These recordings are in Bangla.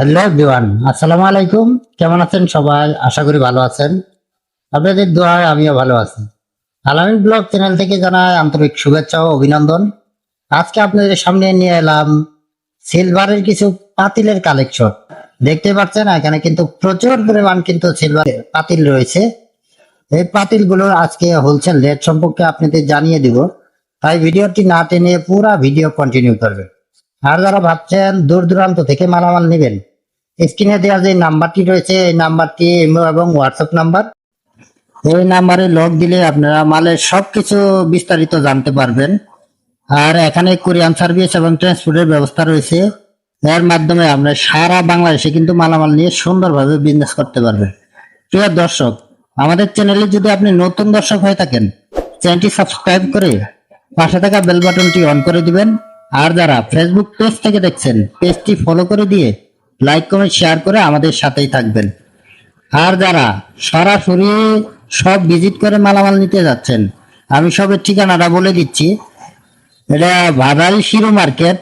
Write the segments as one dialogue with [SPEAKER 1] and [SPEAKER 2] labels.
[SPEAKER 1] হ্যালো দিওয়ান আসসালামু আলাইকুম। কেমন আছেন সবাই? আশা করি ভালো আছেন। আপনাদের দোয়ায় আমিও ভালো আছি। আলামিন ব্লগ চ্যানেল থেকে জানাই আন্তরিক শুভেচ্ছা ও অভিনন্দন। আজকে আপনাদের সামনে নিয়ে এলাম সিলভারের কিছু পাতিলের কালেকশন। দেখতে পাচ্ছেন, এখানে কিন্তু প্রচুর পরিমাণ কিন্তু সিলভার পাতিল রয়েছে। এই পাতিলগুলোর আজকে হোলসেল রেট সম্পর্কে আপনাদের জানিয়ে দিব। তাই ভিডিওটি না টেনে পুরা ভিডিও কন্টিনিউ করবেন। আর যারা ভাবছেন দূর দূরান্ত থেকে মালামাল নেবেন স্ক্রিনে দেওয়া যে নাম্বারটি রয়েছে, এই নাম্বারটি ইমো এবং হোয়াটসঅ্যাপ নাম্বার। এই নাম্বারে লগ দিলে আপনারা মালের সবকিছু বিস্তারিত জানতে পারবেন। আর এখানে কোরিয়ান সার্ভিস এবং ট্রান্সপোর্টের ব্যবস্থা রয়েছে। এর মাধ্যমে আমরা সারা বাংলাদেশে কিন্তু মালামাল নিয়ে সুন্দরভাবে বিজনেস করতে পারবেন। প্রিয় দর্শক, আমাদের চ্যানেলে যদি আপনি নতুন দর্শক হয়ে থাকেন চ্যানেলটি সাবস্ক্রাইব করে পাশে থাকা বেল বাটনটি অন করে দিবেন। আর যারা ফেসবুক পেজ থেকে দেখছেন পেজটি ফলো করে দিয়ে লাইক কমেন্ট শেয়ার করে আমাদের সাথেই থাকবেন। আর যারা সরাসরি সব ভিজিট করে মালামাল নিতে যাচ্ছেন আমি সবের ঠিকানাটা বলে দিচ্ছি। এটা ভাদাল শিরো মার্কেট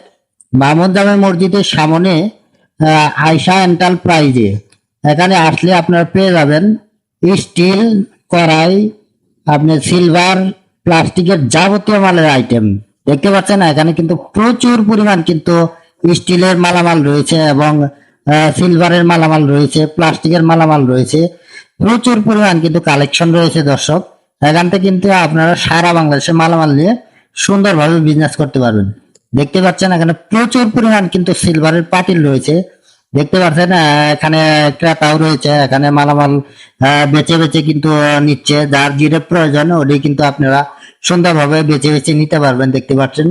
[SPEAKER 1] মামুদ জামে মসজিদের সামনে আহ, আয়শা এন্টাল প্রাইজে এখানে আসলে আপনারা পেয়ে যাবেন স্টিল কড়াই আপনি সিলভার প্লাস্টিকের যাবতীয় মালের আইটেম দেখতে পাচ্ছেন এখানে কিন্তু প্রচুর পরিমাণ কিন্তু স্টিলের মালামাল রয়েছে এবং সিলভারের মালামাল রয়েছে প্লাস্টিকের মালামাল রয়েছে। প্রচুর পরিমাণ কিন্তু কালেকশন রয়েছে, দর্শক। এখান থেকে কিন্তু আপনারা সারা বাংলাদেশে মালামাল নিয়ে সুন্দরভাবে বিজনেস করতে পারবেন। দেখতে পাচ্ছেন এখানে প্রচুর পরিমাণ কিন্তু সিলভারের পাতিল রয়েছে। দেখতে পাচ্ছেন এখানে ক্রেতাও রয়েছে, এখানে মালামাল বেচে বেচে কিন্তু নিচ্ছে। যার যেটা প্রয়োজন, ওটি কিন্তু আপনারা সুন্দরভাবে বেচে বেচে নিতে পারবেন, দেখতে পাচ্ছেন।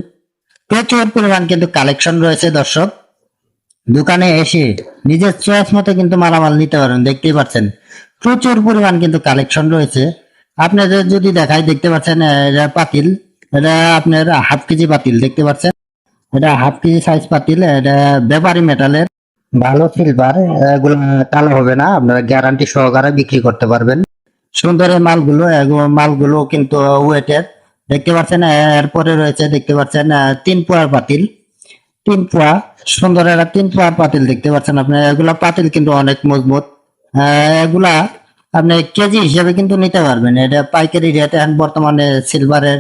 [SPEAKER 1] প্রচুর পরিমাণ কিন্তু কালেকশন রয়েছে, দর্শক। দোকানে এসে নিজের চয়েস মতো কিন্তু মালামাল নিতে পারবেন দেখতেই পাচ্ছেন। প্রচুর পরিমাণ কিন্তু কালেকশন রয়েছে। আপনাদের যদি দেখাই, দেখতে পাচ্ছেন এটা পাতিল, এটা আপনার হাফ কেজি পাতিল, দেখতে পাচ্ছেন? এটা হাফ কেজি সাইজ পাতিল, এটা ব্যাপারি মেটালের ভালো সিলভার এগুলো কালো হবে না, আপনারা গ্যারান্টি সহকারে বিক্রি করতে পারবেন। সুন্দর মালগুলো মালগুলো কিন্তু ওয়েটের দেখতে পাচ্ছেন এরপরে রয়েছে, দেখতে পাচ্ছেন তিন পোয়ার পাতিল। তিন পোয়া সুন্দর একটা তিন পোয়ার পাতিল দেখতে পাচ্ছেন আপনি। এগুলা পাতিল কিন্তু অনেক মজবুত। এগুলা আপনি কেজি হিসেবে কিন্তু নিতে পারবেন। এটা পাইকারি রেট এখন বর্তমানে সিলভারের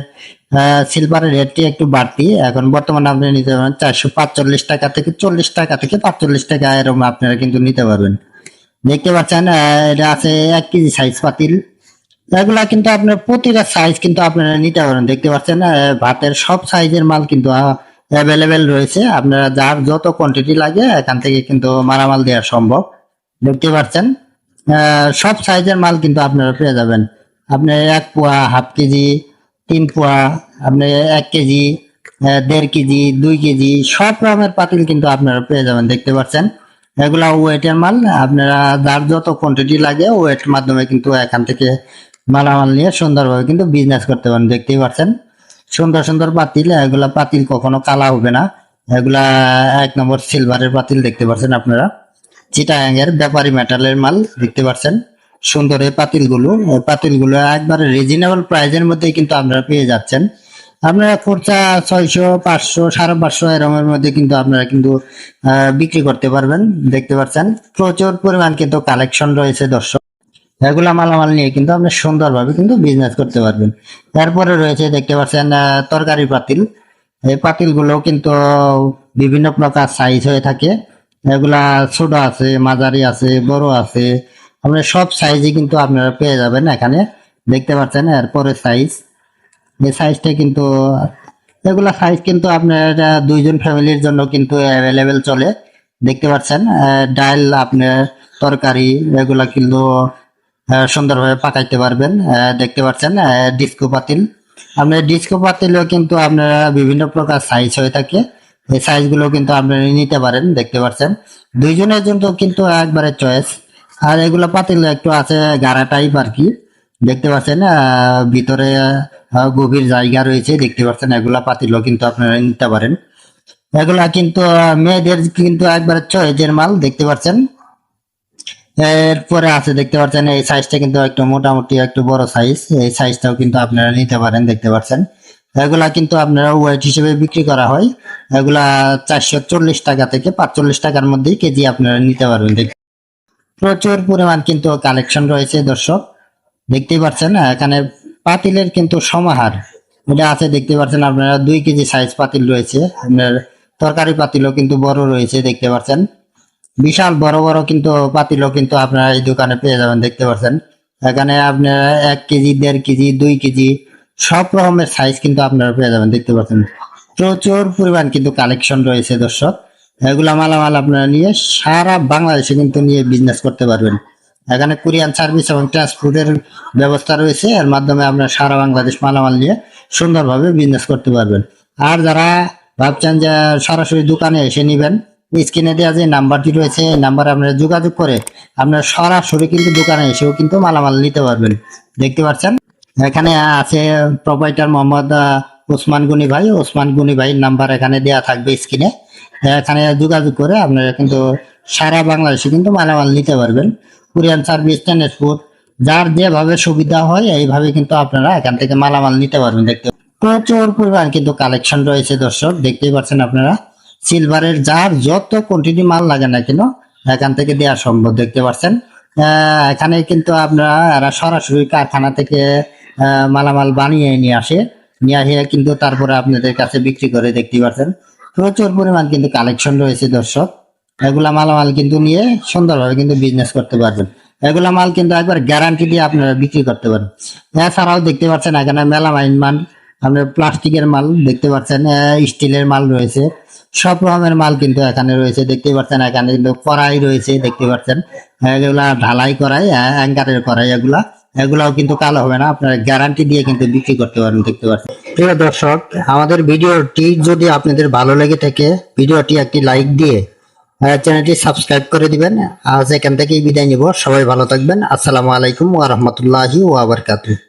[SPEAKER 1] সিলভারের রেটটি একটু বাড়তি। এখন বর্তমানে আপনি নিতে পারবেন চারশো পাঁচচল্লিশ টাকা থেকে চল্লিশ টাকা থেকে পাঁচচল্লিশ টাকা এরকম আপনারা কিন্তু নিতে পারবেন। দেখতে পাচ্ছেন এটা আছে এক কেজি সাইজ পাতিল। এগুলা কিন্তু আপনার প্রতিটা সাইজ কিন্তু আপনারা নিতে পারেন। দেখতে পাচ্ছেন ভাতের সব সাইজের মাল কিন্তু অ্যাভেলেবেল রয়েছে। আপনারা যার যত কোয়ান্টিটি লাগে এখান থেকে কিন্তু মারামাল দেওয়া সম্ভব। দেখতে পাচ্ছেন? সব সাইজের মাল কিন্তু আপনারা পেয়ে যাবেন। আপনি এক পোয়া হাফ কেজি, তিন পোয়া, আপনি এক কেজি দেড় কেজি, দুই কেজি, সব রকমের পাতিল কিন্তু আপনারা পেয়ে যাবেন। দেখতে পাচ্ছেন? এগুলা ওয়েটের মাল। আপনারা যার যত কোয়ান্টিটি লাগে ওয়েট মাধ্যমে কিন্তু এখান থেকে মালামাল নিয়ে সুন্দরভাবে কিন্তু বিজনেস করতে পারেন। দেখতেই পাচ্ছেন? সুন্দর সুন্দর পাতিল, এগুলা পাতিল কখনো কালা হবে না। এগুলা এক নম্বর সিলভারের পাতিল দেখতে পাচ্ছেন আপনারা। চিটাগাঙ্গের ব্যাপারী মেটালের মাল দেখতে পাচ্ছেন সুন্দর এই পাতিলগুলো পাতিলগুলো একবারে রিজনেবল প্রাইজের মধ্যে কিন্তু আপনারা পেয়ে যাচ্ছেন। আপনারা খরচা ছয়শো, পাঁচশো, সাড়ে পাঁচশো এরমের মধ্যে কিন্তু আপনারা কিন্তু বিক্রি করতে পারবেন। দেখতে পাচ্ছেন প্রচুর পরিমাণ কিন্তু কালেকশন রয়েছে দর্শক। এগুলা মালামাল নিয়ে কিন্তু আপনি সুন্দরভাবে কিন্তু বিজনেস করতে পারবেন। তারপরে রয়েছে দেখতে পাচ্ছেন তরকারি পাতিল। এই পাতিলগুলো কিন্তু বিভিন্ন প্রকার সাইজ হয়ে থাকে। এগুলা ছোট আছে, মাঝারি আছে, বড় আছে। আপনার সব সাইজই কিন্তু আপনারা পেয়ে যাবেন এখানে। দেখতে পাচ্ছেন এরপরে সাইজ এই সাইজটা কিন্তু, এগুলা সাইজ কিন্তু আপনার দুইজন ফ্যামিলির জন্য কিন্তু অ্যাভেলেবেল চলে। দেখতে পাচ্ছেন ডাল আপনার, তরকারি, এগুলা কিন্তু সুন্দরভাবে পাকাইতে পারবেন। দেখতে পাচ্ছেন ডিস্কো পাতিল। আপনার ডিস্কো পাতিলও কিন্তু আপনারা বিভিন্ন প্রকার সাইজ হয়ে থাকে। এই সাইজগুলো কিন্তু আপনারা নিতে পারেন, দেখতে পাচ্ছেন। দুইজনের জন্য কিন্তু একবারে চয়েস আর এগুলো পাতিল একটু আছে গাড়া টাইপ আর কি দেখতে পাচ্ছেন ভিতরে গভীর জায়গা রয়েছে, দেখতে পাচ্ছেন, এগুলা পাতিলও কিন্তু আপনারা নিতে পারেন। এগুলা কিন্তু মেয়েদের কিন্তু একবারে চয়েজের মাল, দেখতে পাচ্ছেন। এরপরে আছে, দেখতে পাচ্ছেন, এই সাইজটা কিন্তু একটু মোটামুটি একটু বড় সাইজ এই সাইজটাও কিন্তু আপনারা নিতে পারেন, দেখতে পাচ্ছেন। এগুলা কিন্তু আপনারা ওয়েট হিসেবে বিক্রি করা হয়। এগুলা চারশো চল্লিশ টাকা থেকে পাঁচচল্লিশ টাকার মধ্যেই কেজি আপনারা নিতে পারবেন প্রচুর পরিমাণ কিন্তু কালেকশন রয়েছে, দর্শক। দেখতেই পাচ্ছেন, এখানে পাতিলের কিন্তু সমাহার। এটা আছে, দেখতে পাচ্ছেন, আপনারা দুই কেজি সাইজ পাতিল রয়েছে। আপনার তরকারি পাতিলও কিন্তু বড় রয়েছে, দেখতে পাচ্ছেন। বিশাল বড় বড় কিন্তু পাতিলও কিন্তু আপনারা এই দোকানে পেয়ে যাবেন, দেখতে পাচ্ছেন। এখানে আপনারা এক কেজি, দেড় কেজি, দুই কেজি, সব রকমের সাইজ কিন্তু আপনারা পেয়ে যাবেন, দেখতে পাচ্ছেন। প্রচুর পরিমাণ কিন্তু কালেকশন রয়েছে, দর্শক। এগুলা মালামাল আপনারা নিয়ে সারা বাংলাদেশে কিন্তু নিয়ে বিজনেস করতে পারবেন। এখানে কুরিয়ান সার্ভিস এবং ট্রান্সপোর্টের ব্যবস্থা রয়েছে, এর মাধ্যমে আপনারা সারা বাংলাদেশ মালামাল নিয়ে সুন্দরভাবে বিজনেস করতে পারবেন। আর যারা ভাবছেন যে সরাসরি দোকানে এসে নিবেন স্ক্রিনে দেওয়া যে নাম্বারটি রয়েছে, এই নাম্বারে আপনারা যোগাযোগ করে আপনারা সরাসরি কিন্তু দোকানে এসেও কিন্তু মালামাল নিতে পারবেন। দেখতে পাচ্ছেন? এখানে আছে প্রোপাইটার মোহাম্মদ ওসমান গুনি ভাই। ওসমান গুনি ভাইয়ের নাম্বার এখানে দেওয়া থাকবে স্ক্রিনে। এখানে যোগাযোগ করে আপনারা কিন্তু সারা বাংলাদেশে কিন্তু মালামাল নিতে পারবেন। কুরিয়ান সার্ভিস ট্রান্সপোর্ট যার যেভাবে সুবিধা হয়, এইভাবে কিন্তু আপনারা এখান থেকে মালামাল নিতে পারবেন। দেখতে প্রচুর পরিমাণ কিন্তু কালেকশন রয়েছে দর্শক। দেখতেই পাচ্ছেন আপনারা? সিলভারের যার যত কোয়ান্টিটি মাল লাগে না কেন, এখান থেকে দেওয়া সম্ভব, দেখতে পাচ্ছেন? এখানে কিন্তু আপনারা এরা সরাসরি কারখানা থেকে মালামাল বানিয়ে নিয়ে আসে। নিয়ে আসে কিন্তু তারপরে আপনাদের কাছে বিক্রি করে, দেখতে পাচ্ছেন? প্রচুর পরিমাণ কিন্তু কালেকশন রয়েছে, দর্শক। এগুলা মালামাল কিন্তু নিয়ে সুন্দরভাবে কিন্তু বিজনেস করতে পারবেন। এগুলা মাল কিন্তু একবার গ্যারান্টি দিয়ে আপনারা বিক্রি করতে পারেন। এছাড়াও দেখতে পাচ্ছেন, এখানে মেলামাইন মাল আপনার প্লাস্টিকের মাল দেখতে পাচ্ছেন স্টিলের মাল রয়েছে। সব রকমের মাল কিন্তু এখানে রয়েছে, দেখতে পাচ্ছেন এখানে কিন্তু কড়াই রয়েছে, দেখতে পাচ্ছেন। এগুলা ঢালাই করাই অ্যাঙ্গারের করাই এগুলা। এগুলাও কিন্তু কালো হবে না, আপনারা গ্যারান্টি দিয়ে কিন্তু বিক্রি করতে পারবেন, দেখতে পাচ্ছেন। প্রিয় দর্শক, আমাদের ভিডিওটি যদি আপনাদের ভালো লেগে থাকে, ভিডিওটি একটি লাইক দিয়ে চ্যানেলটি সাবস্ক্রাইব করে দিবেন। আজ এখান থেকেই বিদায় নিব, সবাই ভালো থাকবেন। আসসালামু আলাইকুম ওয়া রাহমাতুল্লাহি ওয়া বারাকাতুহু।